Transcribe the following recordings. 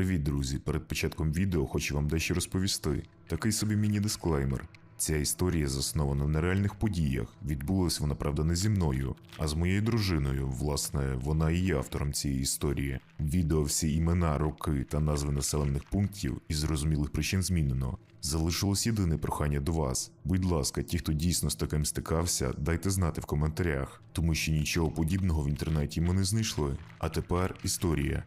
Привіт, друзі! Перед початком відео хочу вам дещо розповісти. Такий собі міні-дисклеймер. Ця історія заснована на реальних подіях. Відбулась вона, правда, не зі мною, а з моєю дружиною. Власне, вона і є автором цієї історії. Відео всі імена, роки та назви населених пунктів із зрозумілих причин змінено. Залишилось єдине прохання до вас. Будь ласка, ті, хто дійсно з таким стикався, дайте знати в коментарях, тому що нічого подібного в інтернеті ми не знайшли. А тепер історія.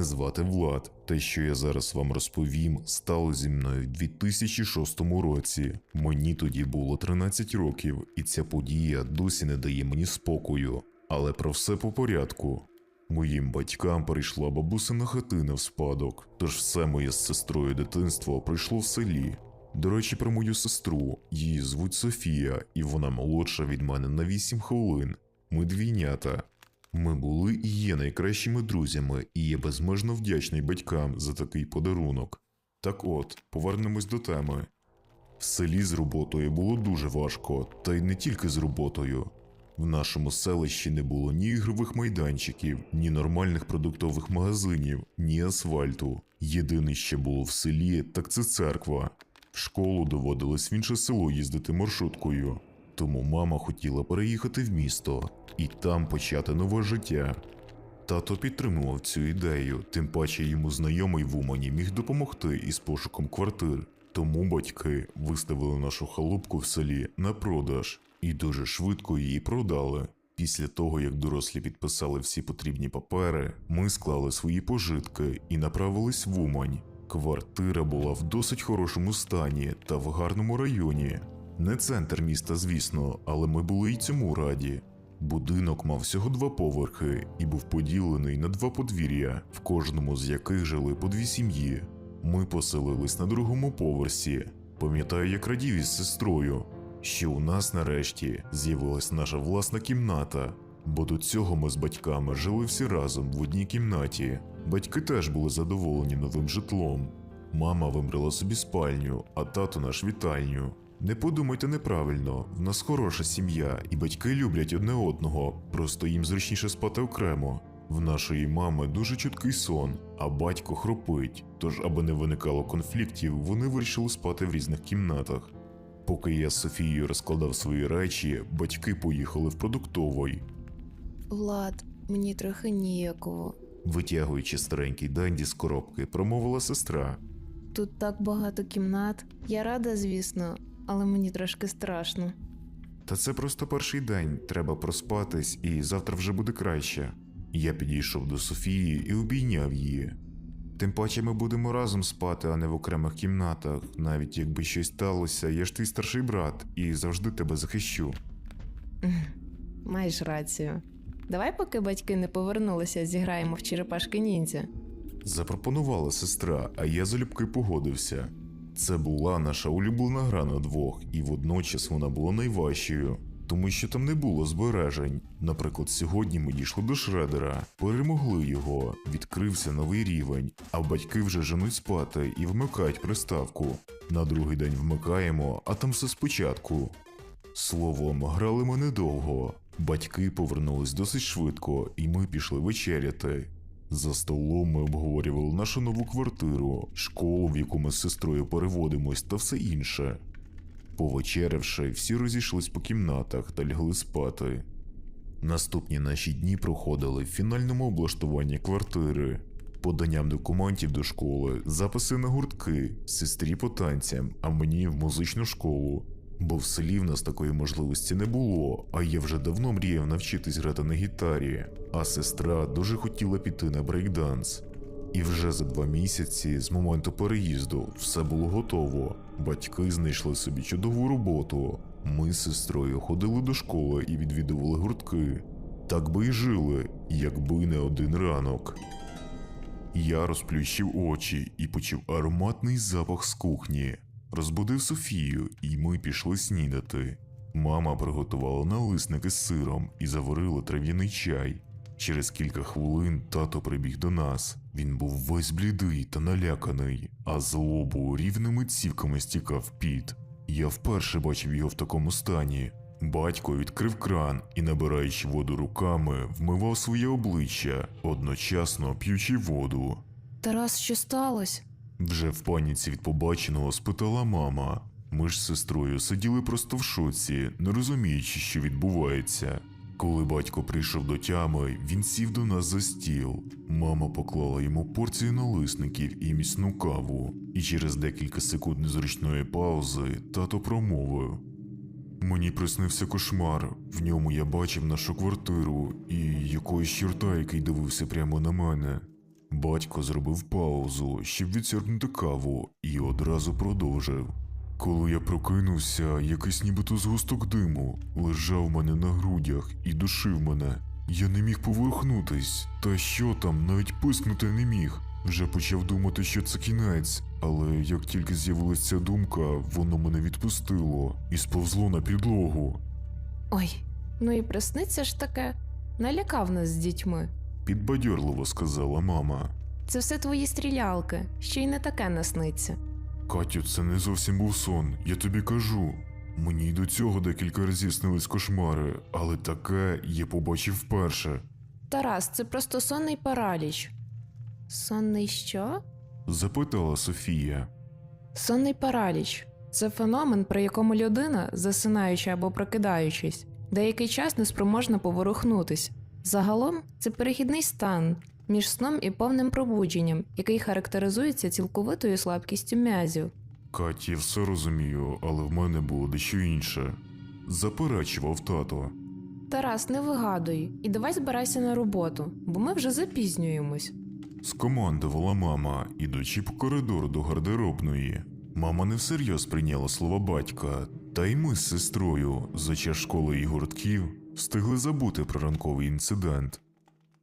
Мене звати Влад. Те, що я зараз вам розповім, стало зі мною в 2006 році. Мені тоді було 13 років, і ця подія досі не дає мені спокою. Але про все по порядку. Моїм батькам прийшла бабусина хатина в спадок, тож все моє з сестрою дитинство пройшло в селі. До речі, про мою сестру. Її звуть Софія, і вона молодша від мене на 8 хвилин. Ми двійнята. Ми були і є найкращими друзями, і є безмежно вдячний батькам за такий подарунок. Так от, повернемось до теми. В селі з роботою було дуже важко, та й не тільки з роботою. В нашому селищі не було ні ігрових майданчиків, ні нормальних продуктових магазинів, ні асфальту. Єдине, що було в селі, так це церква. В школу доводилось в інше село їздити маршруткою. Тому мама хотіла переїхати в місто і там почати нове життя. Тато підтримував цю ідею, тим паче йому знайомий в Умані міг допомогти із пошуком квартир. Тому батьки виставили нашу халупку в селі на продаж і дуже швидко її продали. Після того, як дорослі підписали всі потрібні папери, ми склали свої пожитки і направились в Умань. Квартира була в досить хорошому стані та в гарному районі. Не центр міста, звісно, але ми були й цьому раді. Будинок мав всього два поверхи і був поділений на два подвір'я, в кожному з яких жили по дві сім'ї. Ми поселились на другому поверсі. Пам'ятаю, як радів із сестрою, що у нас нарешті з'явилась наша власна кімната, бо до цього ми з батьками жили всі разом в одній кімнаті. Батьки теж були задоволені новим житлом. Мама вибрала собі спальню, а тато наш вітальню. Не подумайте неправильно, в нас хороша сім'я, і батьки люблять одне одного, просто їм зручніше спати окремо. В нашої мами дуже чіткий сон, а батько хропить. Тож, аби не виникало конфліктів, вони вирішили спати в різних кімнатах. Поки я з Софією розкладав свої речі, батьки поїхали в продуктовий, Влад, мені трохи ніяково. витягуючи старенький данді з коробки, промовила сестра. Тут так багато кімнат. Я рада, звісно, але мені трошки страшно. Та це просто перший день, треба проспатись, і завтра вже буде краще. Я підійшов до Софії і обійняв її. Тим паче ми будемо разом спати, а не в окремих кімнатах. Навіть якби щось сталося, я ж твій старший брат і завжди тебе захищу. Маєш рацію. Давай, поки батьки не повернулися, зіграємо в черепашки ніндзя. Запропонувала сестра, а я залюбки погодився. Це була наша улюблена гра на двох, і водночас вона була найважчою, тому що там не було збережень. Наприклад, сьогодні ми дійшли до шредера, перемогли його, відкрився новий рівень, а батьки вже женуть спати і вмикають приставку. На другий день вмикаємо, а там все спочатку. Словом, грали ми недовго. Батьки повернулись досить швидко, і ми пішли вечеряти. За столом ми обговорювали нашу нову квартиру, школу, в яку ми з сестрою переводимось, та все інше. Повечерявши, всі розійшлись по кімнатах та лягли спати. Наступні наші дні проходили в фінальному облаштуванні квартири, поданням документів до школи, записи на гуртки, сестрі по танцям, а мені в музичну школу. Бо в селі в нас такої можливості не було, а я вже давно мріяв навчитись грати на гітарі, а сестра дуже хотіла піти на брейкданс. І вже за два місяці з моменту переїзду все було готово. Батьки знайшли собі чудову роботу. Ми з сестрою ходили до школи і відвідували гуртки. Так би й жили, якби не один ранок. Я розплющив очі і почув ароматний запах з кухні. Розбудив Софію, і ми пішли снідати. Мама приготувала налисники з сиром і заварила трав'яний чай. Через кілька хвилин тато прибіг до нас. Він був весь блідий та наляканий, а з лобу рівними цівками стікав піт. Я вперше бачив його в такому стані. Батько відкрив кран і, набираючи воду руками, вмивав своє обличчя, одночасно п'ючи воду. Тарас, що сталося? Вже в паніці від побаченого спитала мама. Ми ж з сестрою сиділи просто в шоці, не розуміючи, що відбувається. Коли батько прийшов до тями, він сів до нас за стіл. Мама поклала йому порцію налисників і міцну каву, і через декілька секунд незручної паузи тато промовив. Мені приснився кошмар. В ньому я бачив нашу квартиру і якогось чорта, який дивився прямо на мене. Батько зробив паузу, щоб відсерпнути каву, і одразу продовжив. Коли я прокинувся, якийсь нібито згусток диму лежав мене на грудях і душив мене. Я не міг поворухнутись, та що там, навіть пискнути не міг. Вже почав думати, що це кінець, але як тільки з'явилася ця думка, воно мене відпустило і сповзло на підлогу. Ой, ну і присниться ж таке. Налякав нас з дітьми. Підбадьорливо сказала мама. Це все твої стрілялки, ще й не таке насниться. Катю, це не зовсім був сон, я тобі кажу. Мені й до цього декілька разів снились кошмари, але таке я побачив вперше. Тарас, це просто сонний параліч. Сонний що? Запитала Софія. Сонний параліч це феномен, при якому людина, засинаючи або прокидаючись, деякий час неспроможна поворухнутись. Загалом це перехідний стан між сном і повним пробудженням, який характеризується цілковитою слабкістю м'язів. Каті, я все розумію, але в мене було дещо інше. Заперечував тато. Тарас, не вигадуй і давай збирайся на роботу, бо ми вже запізнюємось. Скомандувала мама, ідучи по коридору до гардеробної. Мама не всерйоз прийняла слова батька, та й ми з сестрою за час школи і гуртків встигли забути про ранковий інцидент.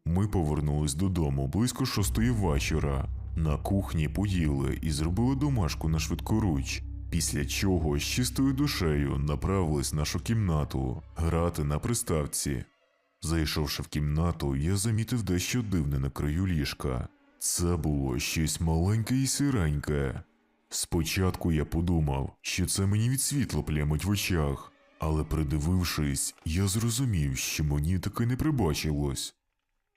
Ми повернулись додому близько шостої вечора. На кухні поїли і зробили домашку на швидкоруч, після чого з чистою душею направились в нашу кімнату грати на приставці. Зайшовши в кімнату, я замітив дещо дивне на краю ліжка. Це було щось маленьке і сиреньке. Спочатку я подумав, що це мені від світла плямить в очах, але придивившись, я зрозумів, що мені таки не прибачилось.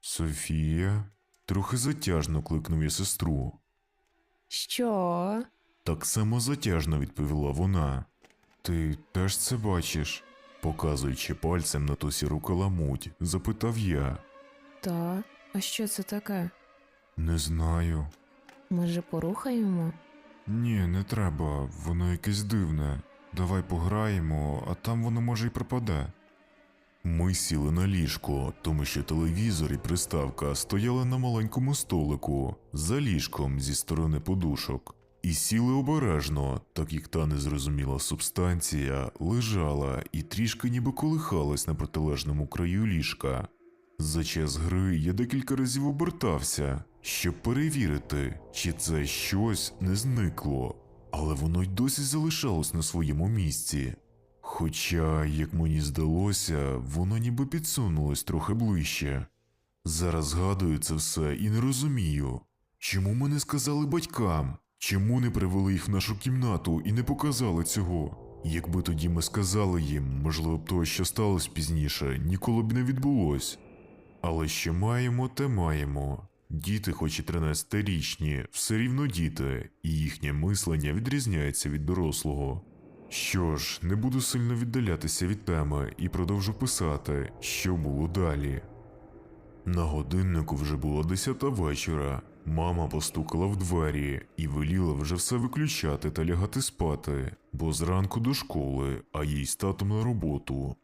Софія, трохи затяжно кликнув я сестру. Що? Так само затяжно відповіла вона. Ти теж це бачиш? Показуючи пальцем на ту сіру каламуть, запитав я. Та, а що це таке? Не знаю. Може, порухаємо? Ні, не треба, воно якесь дивне. Давай пограємо, а там воно може й пропаде. Ми сіли на ліжко, тому що телевізор і приставка стояли на маленькому столику за ліжком зі сторони подушок, і сіли обережно, так як та незрозуміла субстанція лежала і трішки ніби колихалась на протилежному краю ліжка. За час гри я декілька разів обертався, щоб перевірити, чи це щось не зникло, але воно й досі залишалось на своєму місці. Хоча, як мені здалося, воно ніби підсунулось трохи ближче. Зараз згадую це все і не розумію, чому ми не сказали батькам, чому не привели їх в нашу кімнату і не показали цього. Якби тоді ми сказали їм, можливо б того, що сталося пізніше, ніколи б не відбулось. Але що маємо, те маємо. Діти, хоч і 13-річні, все рівно діти, і їхнє мислення відрізняється від дорослого. Що ж, не буду сильно віддалятися від теми і продовжу писати, що було далі. На годиннику вже було 10 вечора. Мама постукала в двері і веліла вже все виключати та лягати спати, бо зранку до школи, а їй з татом на роботу.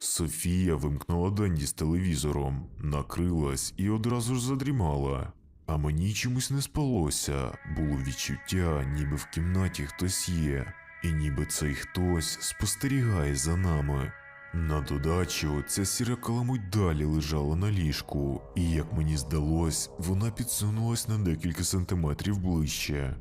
Софія вимкнула Денді з телевізором, накрилась і одразу ж задрімала. А мені чомусь не спалося, було відчуття, ніби в кімнаті хтось є, і ніби цей хтось спостерігає за нами. На додачу, ця сіра каламуть далі лежала на ліжку, і, як мені здалось, вона підсунулась на декілька сантиметрів ближче.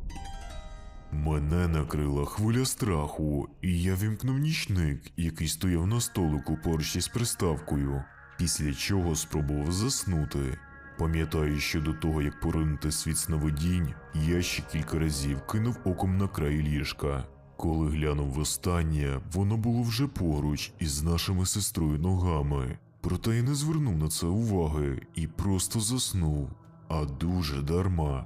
Мене накрила хвиля страху, і я вімкнув нічник, який стояв на столику поруч із приставкою, після чого спробував заснути. Пам'ятаю, що до того, як поринути світ сновидінь, я ще кілька разів кинув оком на край ліжка. Коли глянув востаннє, воно було вже поруч із нашими сестрою ногами. Проте я не звернув на це уваги і просто заснув, а дуже дарма.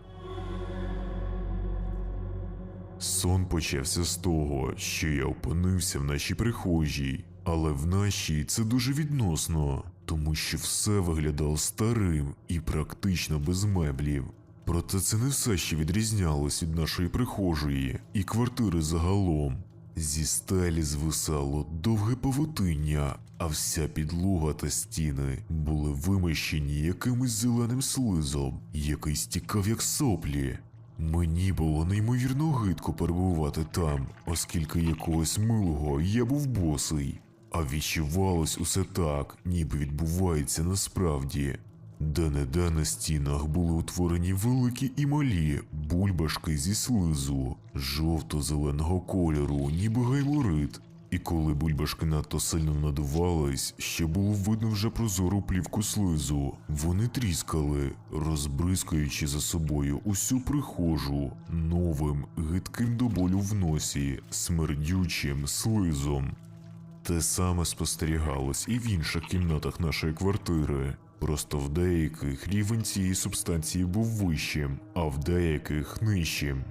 Сон почався з того, що я опинився в нашій прихожій, але в нашій це дуже відносно, тому що все виглядало старим і практично без меблів. Проте це не все, що відрізнялось від нашої прихожої і квартири загалом. Зі стелі звисало довге павутиння, а вся підлога та стіни були вимощені якимось зеленим слизом, який стікав як соплі. Мені було неймовірно гидко перебувати там, оскільки якогось милого я був босий, а відчувалось усе так, ніби відбувається насправді. Де-не-де на стінах були утворені великі і малі бульбашки зі слизу, жовто-зеленого кольору, ніби гайморит. І коли бульбашки надто сильно надувались, ще було видно вже прозору плівку слизу, вони тріскали, розбризкуючи за собою усю прихожу новим, гидким до болю в носі, смердючим слизом. Те саме спостерігалось і в інших кімнатах нашої квартири. Просто в деяких рівень цієї субстанції був вищим, а в деяких нижчим.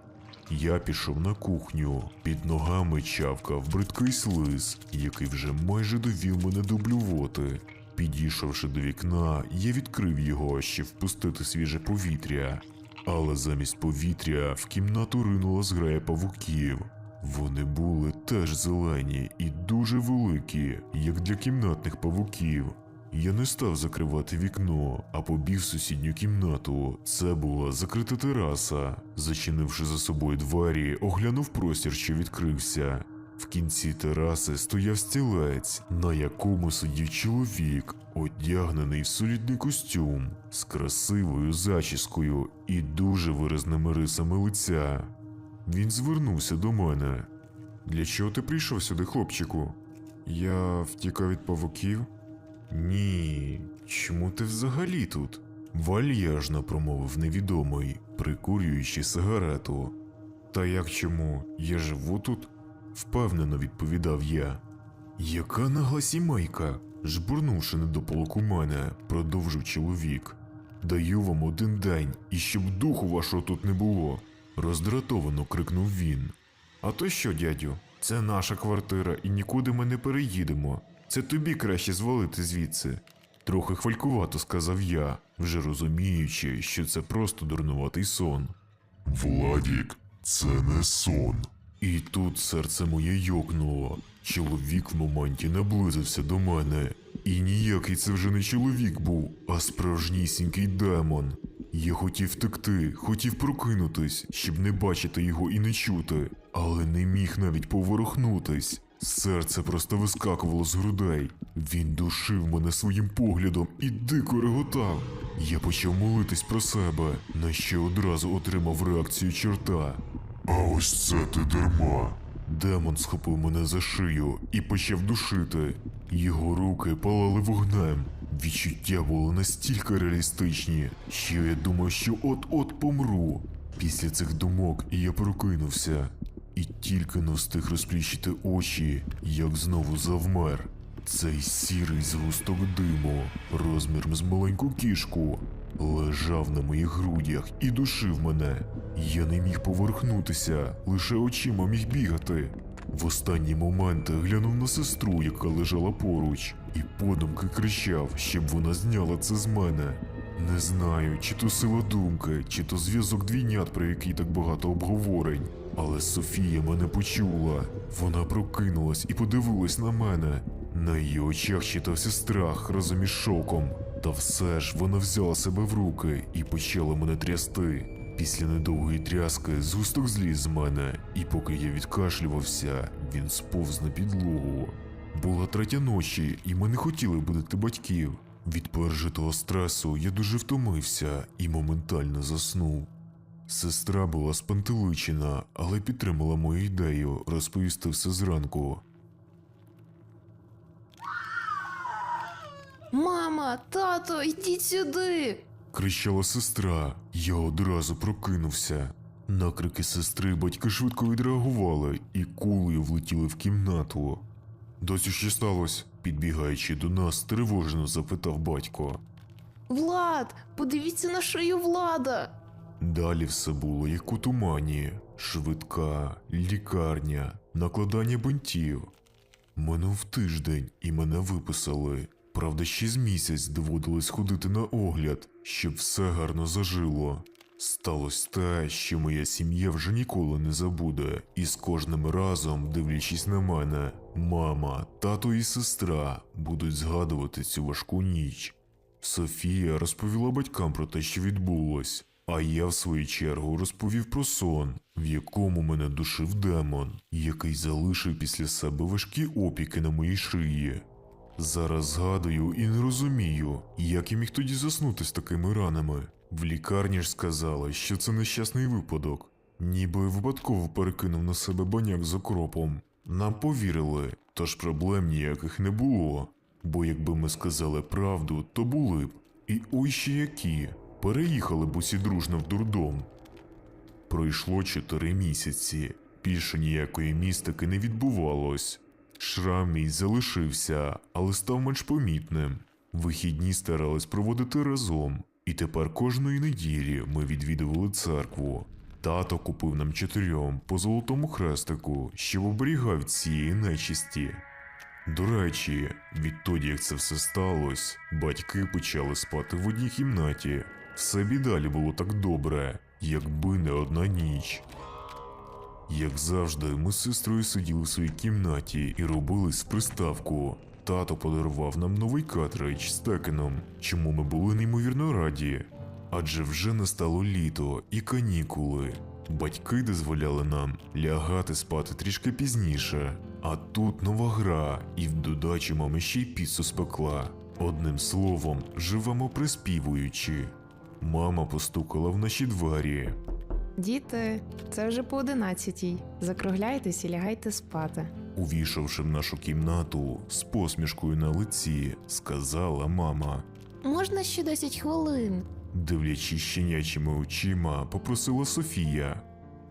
Я пішов на кухню, під ногами чавкав бридкий слиз, який вже майже довів мене до блювоти. Підійшовши до вікна, я відкрив його, щоб впустити свіже повітря. Але замість повітря в кімнату ринула зграя павуків. Вони були теж зелені і дуже великі, як для кімнатних павуків. Я не став закривати вікно, а побіг в сусідню кімнату. Це була закрита тераса. Зачинивши за собою двері, оглянув простір, що відкрився. В кінці тераси стояв стілець, на якому сидів чоловік, одягнений в солідний костюм, з красивою зачіскою і дуже виразними рисами лиця. Він звернувся до мене. Для чого ти прийшов сюди, хлопчику? Я втікав від павуків. Ні, чому ти взагалі тут? Вальяжно промовив невідомий, прикурюючи сигарету. Та як чому? Я живу тут? впевнено відповідав я. Яка нагла сімейка? жбурнувши недополок у мене, продовжив чоловік. Даю вам один день, і щоб духу вашого тут не було. роздратовано крикнув він. А то що, дядю? Це наша квартира, і нікуди ми не переїдемо. Це тобі краще звалити звідси. Трохи хвалькувато сказав я, вже розуміючи, що це просто дурнуватий сон. Владік, це не сон. І тут серце моє йокнуло. Чоловік в моменті наблизився до мене. І ніякий це вже не чоловік був, а справжнісінький демон. Я хотів втекти, хотів прокинутись, щоб не бачити його і не чути, але не міг навіть поворухнутись. Серце просто вискакувало з грудей. Він душив мене своїм поглядом і дико реготав. Я почав молитись про себе, на що одразу отримав реакцію чорта. А ось це ти дарма. Демон схопив мене за шию і почав душити. Його руки палали вогнем. Відчуття були настільки реалістичні, що я думав, що от-от помру. Після цих думок я прокинувся і тільки не встиг розплющити очі, як знову завмер. Цей сірий згусток диму, розміром з маленьку кішку, лежав на моїх грудях і душив мене. Я не міг поверхнутися, лише очима міг бігати. В останні моменти глянув на сестру, яка лежала поруч, і подумки кричав, щоб вона зняла це з мене. Не знаю, чи то сила думки, чи то зв'язок двійнят, про який так багато обговорень. Але Софія мене почула. Вона прокинулась і подивилась на мене. На її очах читався страх разом із шоком. Та все ж вона взяла себе в руки і почала мене трясти. Після недовгої тряски згусток зліз з мене, і поки я відкашлювався, він сповз на підлогу. Була третя ночі, і ми не хотіли будити батьків. Від пережитого стресу я дуже втомився і моментально заснув. Сестра була спантеличена, але підтримала мою ідею розповісти все зранку. Мама, тато, йдіть сюди. кричала сестра. Я одразу прокинувся. На крики сестри батьки швидко відреагували і кулею влетіли в кімнату. Досі що сталося? Підбігаючи до нас, тривожно запитав батько. Влад, подивіться на шию влада. Далі все було як у тумані: швидка, лікарня, накладання бинтів. Минув тиждень і мене виписали. Правда, ще з місяць доводилось ходити на огляд, щоб все гарно зажило. Сталося те, що моя сім'я вже ніколи не забуде, і з кожним разом, дивлячись на мене, мама, тато і сестра будуть згадувати цю важку ніч. Софія розповіла батькам про те, що відбулось, а я, в свою чергу, розповів про сон, в якому мене душив демон, який залишив після себе важкі опіки на моїй шиї. Зараз згадую і не розумію, як я міг тоді заснути з такими ранами. В лікарні ж сказали, що це нещасний випадок, ніби випадково перекинув на себе баняк з окропом. Нам повірили, тож проблем ніяких не було. Бо якби ми сказали правду, то були б. І ой ще які. Переїхали б усі дружно в дурдом. Пройшло чотири місяці. Більше ніякої містики не відбувалось. Шрам мій залишився, але став менш помітним. Вихідні старались проводити разом, і тепер кожної неділі ми відвідували церкву. Тато купив нам чотирьом по золотому хрестику, щоб оберігав цієї нечисті. До речі, відтоді, як це все сталося, батьки почали спати в одній кімнаті. Все б і далі було так добре, якби не одна ніч. Як завжди, ми з сестрою сиділи в своїй кімнаті і робили приставку. Тато подарував нам новий картридж з текеном, чому ми були неймовірно раді. Адже вже настало літо і канікули. Батьки дозволяли нам лягати спати трішки пізніше. А тут нова гра, і в додачі мама ще й піцу спекла. Одним словом, живемо приспівуючи. Мама постукала в наші двері. Діти, це вже по одинадцятій. Закругляйтесь і лягайте спати. Увійшовши в нашу кімнату з посмішкою на лиці, сказала мама. Можна ще 10 хвилин. Дивлячись щенячими очима, попросила Софія.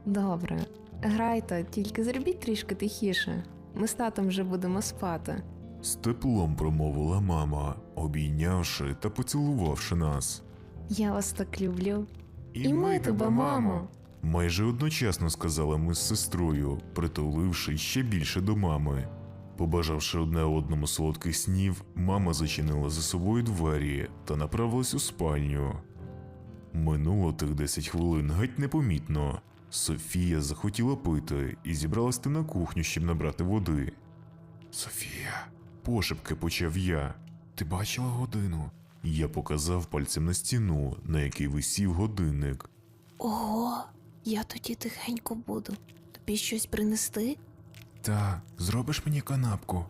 Добре, грайте, тільки зробіть трішки тихіше. Ми з татом вже будемо спати. З теплом промовила мама, обійнявши та поцілувавши нас. Я вас так люблю. І ми тебе, мамо. Майже одночасно сказали ми з сестрою, притуливши ще більше до мами. Побажавши одне одному солодких снів, мама зачинила за собою двері та направилась у спальню. Минуло тих 10 хвилин геть непомітно. Софія захотіла пити і зібралась на кухню, щоб набрати води. Софія, пошепки почав я. Ти бачила годину? Я показав пальцем на стіну, на якій висів годинник. Ого, я тоді тихенько буду. Тобі щось принести? Та, зробиш мені канапку?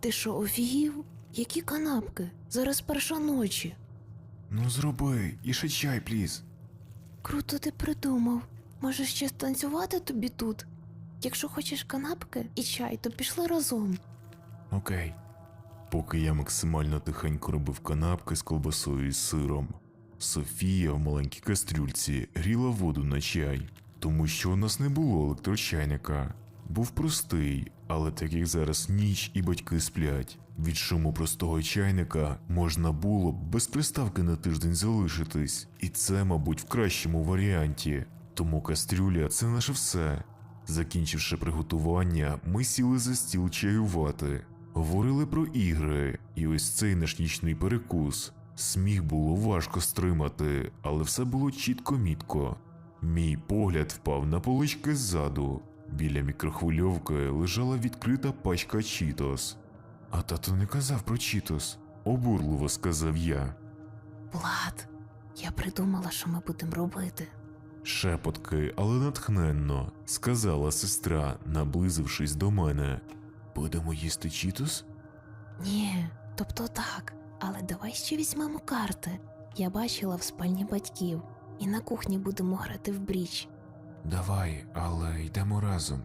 Ти що, офігів? Які канапки? Зараз перша ночі. Ну зроби, і ще чай, пліз. Круто ти придумав. Може ще станцювати тобі тут? Якщо хочеш канапки і чай, то пішли разом. Окей. Поки я максимально тихенько робив канапки з колбасою і сиром, Софія в маленькій кастрюльці гріла воду на чай, тому що у нас не було електрочайника. Був простий, але так як зараз ніч і батьки сплять, від шуму простого чайника можна було б без приставки на тиждень залишитись, і це, мабуть, в кращому варіанті. Тому кастрюля це наше все. Закінчивши приготування, ми сіли за стіл чаювати. Говорили про ігри, і ось цей наш нічний перекус. Сміх було важко стримати, але все було чітко мітко. Мій погляд впав на полички ззаду. Біля мікрохвильовки лежала відкрита пачка Чітос. А тато не казав про Чітос, обурливо сказав я. Влад, я придумала, що ми будемо робити. Шепотки, але натхненно, сказала сестра, наблизившись до мене. Будемо їсти Чітос? Ні, тобто так, але давай ще візьмемо карти. Я бачила в спальні батьків. і на кухні будемо грати в бріч. Давай, але йдемо разом.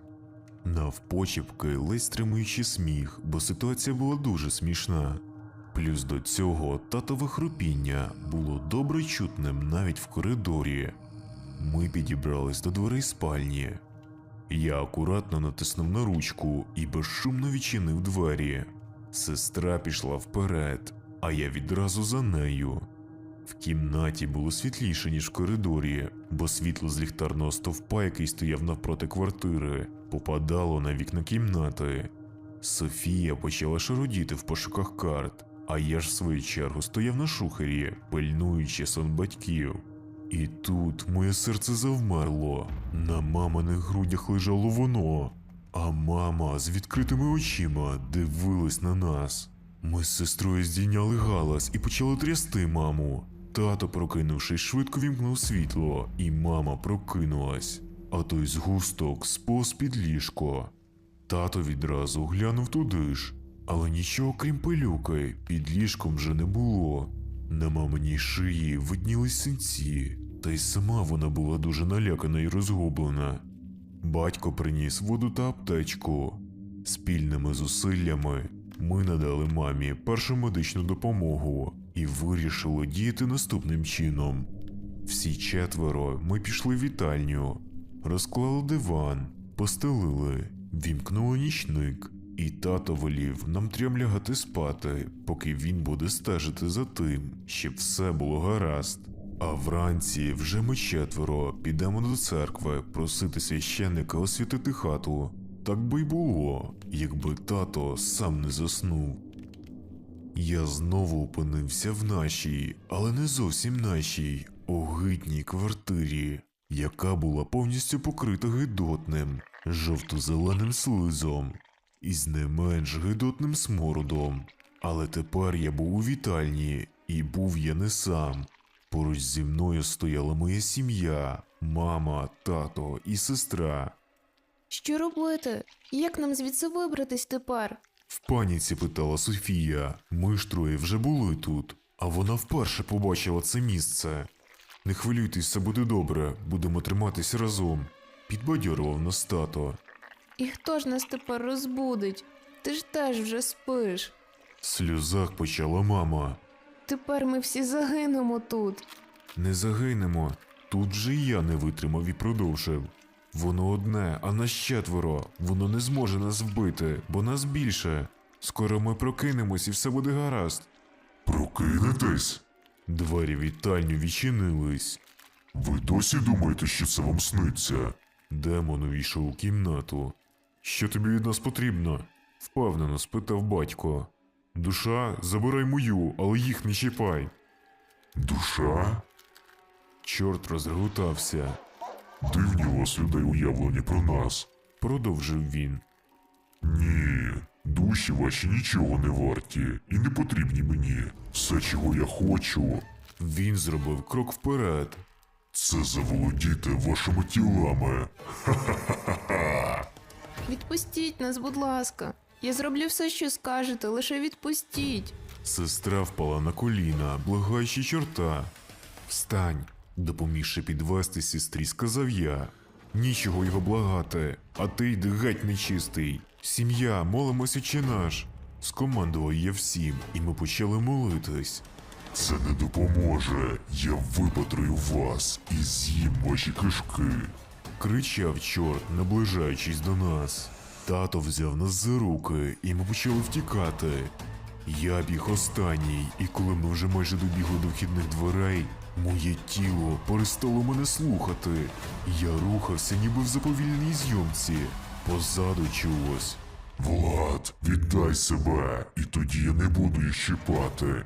Навпочіпки, ледь стримуючи сміх, бо ситуація була дуже смішна. Плюс до цього татове хрупіння було добре чутним навіть в коридорі. Ми підібрались до дверей спальні. Я акуратно натиснув на ручку і безшумно відчинив двері. Сестра пішла вперед, а я відразу за нею. В кімнаті було світліше, ніж в коридорі, бо світло з ліхтарного стовпа, який стояв навпроти квартири, попадало на вікна кімнати. Софія почала шародіти в пошуках карт, а я ж в свою чергу стояв на шухері, пильнуючи сон батьків. І тут моє серце завмерло. На маминих грудях лежало воно, а мама з відкритими очима дивилась на нас. Ми з сестрою здійняли галас і почали трясти маму. Тато, прокинувшись, швидко вімкнув світло, і мама прокинулась, а той згусток сповз під ліжко. Тато відразу глянув туди ж, але нічого крім пилюки під ліжком вже не було. На маминій шиї виднілись синці, та й сама вона була дуже налякана і розгублена. Батько приніс воду та аптечку. Спільними зусиллями ми надали мамі першу медичну допомогу і вирішили діяти наступним чином. Всі четверо ми пішли в вітальню, розклали диван, постелили, вімкнули нічник, і тато велів нам трьом лягати спати, поки він буде стежити за тим, щоб все було гаразд. А вранці вже ми четверо підемо до церкви просити священника освятити хату. Так би й було, якби тато сам не заснув. Я знову опинився в нашій, але не зовсім нашій, огидній квартирі, яка була повністю покрита гидотним, жовто-зеленим слизом із не менш гидотним смородом. Але тепер я був у вітальні, і був я не сам. Поруч зі мною стояла моя сім'я, мама, тато і сестра. Що робити? Як нам звідси вибратись тепер? В паніці питала Софія. Ми ж троє вже були тут, а вона вперше побачила це місце. Не хвилюйтесь, все буде добре, будемо триматись разом. Підбадьорував нас тато. І хто ж нас тепер розбудить? Ти ж теж вже спиш. В сльозах почала мама. Тепер ми всі загинемо тут. Не загинемо. Тут же і я не витримав і продовжив. Воно одне, а нас четверо. Воно не зможе нас вбити, бо нас більше. Скоро ми прокинемось і все буде гаразд. Прокинетесь? Двері вітальню відчинились. Ви досі думаєте, що це вам сниться? Демон увійшов у кімнату. Що тобі від нас потрібно? впевнено спитав батько. Душа, забирай мою, але їх не чіпай. Душа? Чорт розреготався, Дивні у вас людей уявлення про нас. продовжив він. Ні, душі ваші нічого не варті і не потрібні мені. Все, чого я хочу, Він зробив крок вперед. це заволодіти вашими тілами. Ха. Відпустіть нас, будь ласка. Я зроблю все, що скажете, лише відпустіть. Сестра впала на коліна, благаючи чорта. Встань, допомігши підвести сестрі, сказав я. Нічого його благати, а ти йди геть нечистий. Сім'я, молимося чи наш. Скомандував я всім, і ми почали молитись. Це не допоможе. Я випатрую вас і з'їм ваші кишки. Кричав чорт, наближаючись до нас. Тато взяв нас за руки, і ми почали втікати. Я біг останній, і коли ми вже майже добігли до вхідних дверей, моє тіло перестало мене слухати. Я рухався, ніби в заповільній зйомці. Позаду чулось. Влад, віддай себе, і тоді я не буду їх щипати.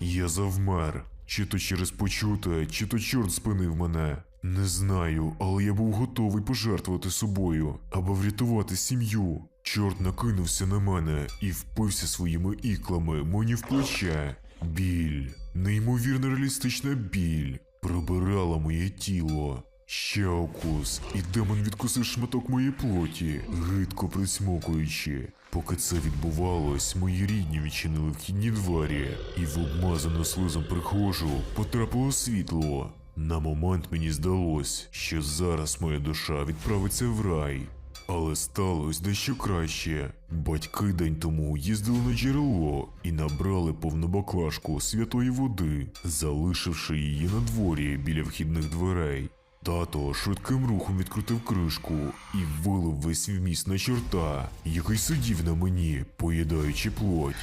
Я завмер. Чи то через почуте, чи то чорт спинив мене. Не знаю, але я був готовий пожертвувати собою, аби врятувати сім'ю. Чорт накинувся на мене і впився своїми іклами мені в плече. Біль, неймовірно реалістична біль, пробирала моє тіло. Ще укус, і демон відкусив шматок моєї плоті, гидко присмокуючи. Поки це відбувалось, мої рідні відчинили вхідні двері, і в обмазану слизом прихожу потрапило світло. На момент мені здалось, що зараз моя душа відправиться в рай. Але сталося дещо краще. Батьки день тому їздили на джерело і набрали повну баклажку святої води, залишивши її на дворі біля вхідних дверей. Тато швидким рухом відкрутив кришку і вилив весь вміст на чорта, який сидів на мені, поїдаючи плоть.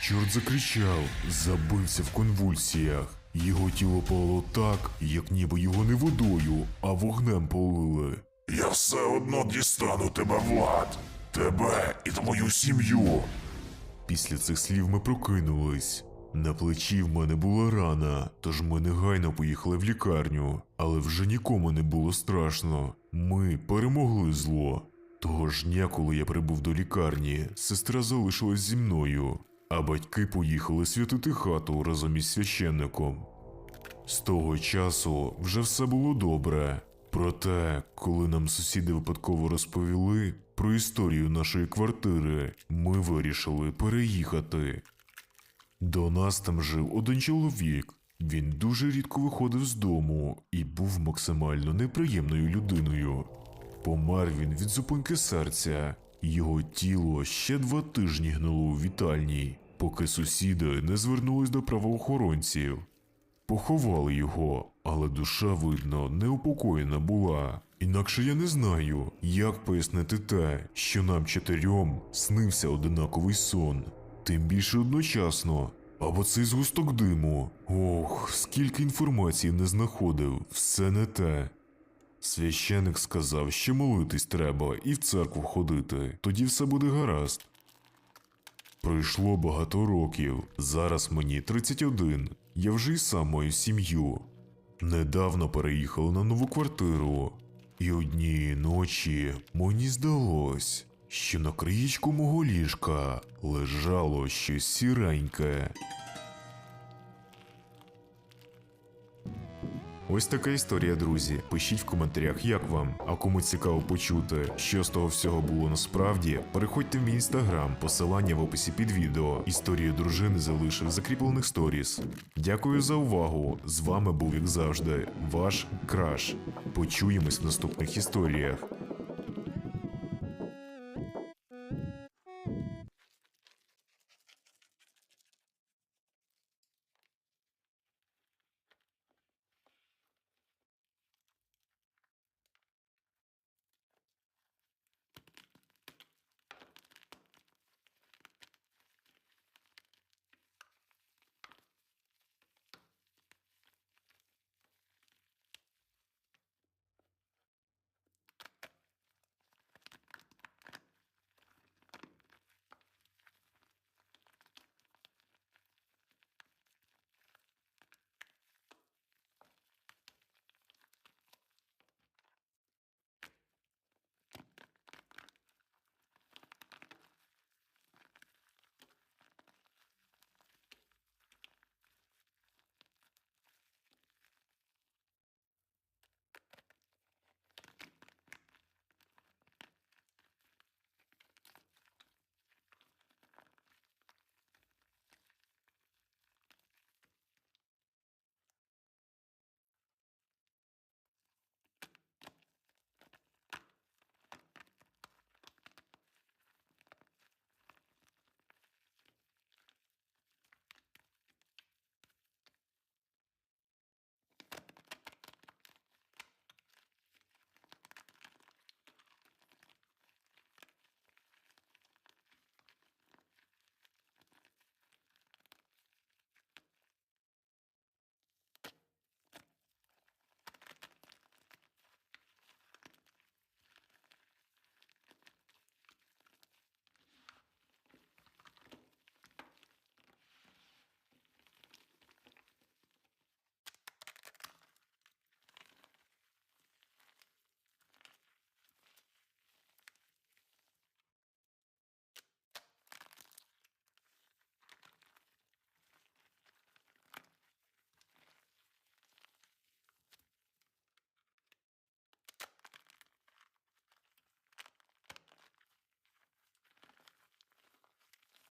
Чорт закричав, забився в конвульсіях. Його тіло палало так, як ніби його не водою, а вогнем полили. Я все одно дістану тебе, Влад. Тебе і твою сім'ю. Після цих слів ми прокинулись. На плечі в мене була рана, тож ми негайно поїхали в лікарню, але вже нікому не було страшно. Ми перемогли зло. Того ж дня, коли я прибув до лікарні, сестра залишилась зі мною, а батьки поїхали святити хату разом із священником. З того часу вже все було добре. Проте, коли нам сусіди випадково розповіли про історію нашої квартири, ми вирішили переїхати. До нас там жив один чоловік. Він дуже рідко виходив з дому і був максимально неприємною людиною. Помер він від зупинки серця. Його тіло ще два тижні гнило у вітальні, поки сусіди не звернулись до правоохоронців. Поховали його, але душа, видно, неупокоєна була. Інакше я не знаю, як пояснити те, що нам чотирьом снився одинаковий сон, тим більше одночасно. Або цей згусток диму. Ох, скільки інформації не знаходив, все не те. Священик сказав, що молитись треба і в церкву ходити, тоді все буде гаразд. Пройшло багато років. Зараз мені 31. Я вже й сам маю сім'ю. Недавно переїхали на нову квартиру. І однієї ночі мені здалось, що на краєчку мого ліжка лежало щось сіреньке. Ось така історія, друзі. Пишіть в коментарях, як вам. А кому цікаво почути, що з того всього було насправді, переходьте в мій інстаграм, посилання в описі під відео. Історію дружини залишив в закріплених сторіс. Дякую за увагу. З вами був, як завжди, ваш краш. Почуємось в наступних історіях.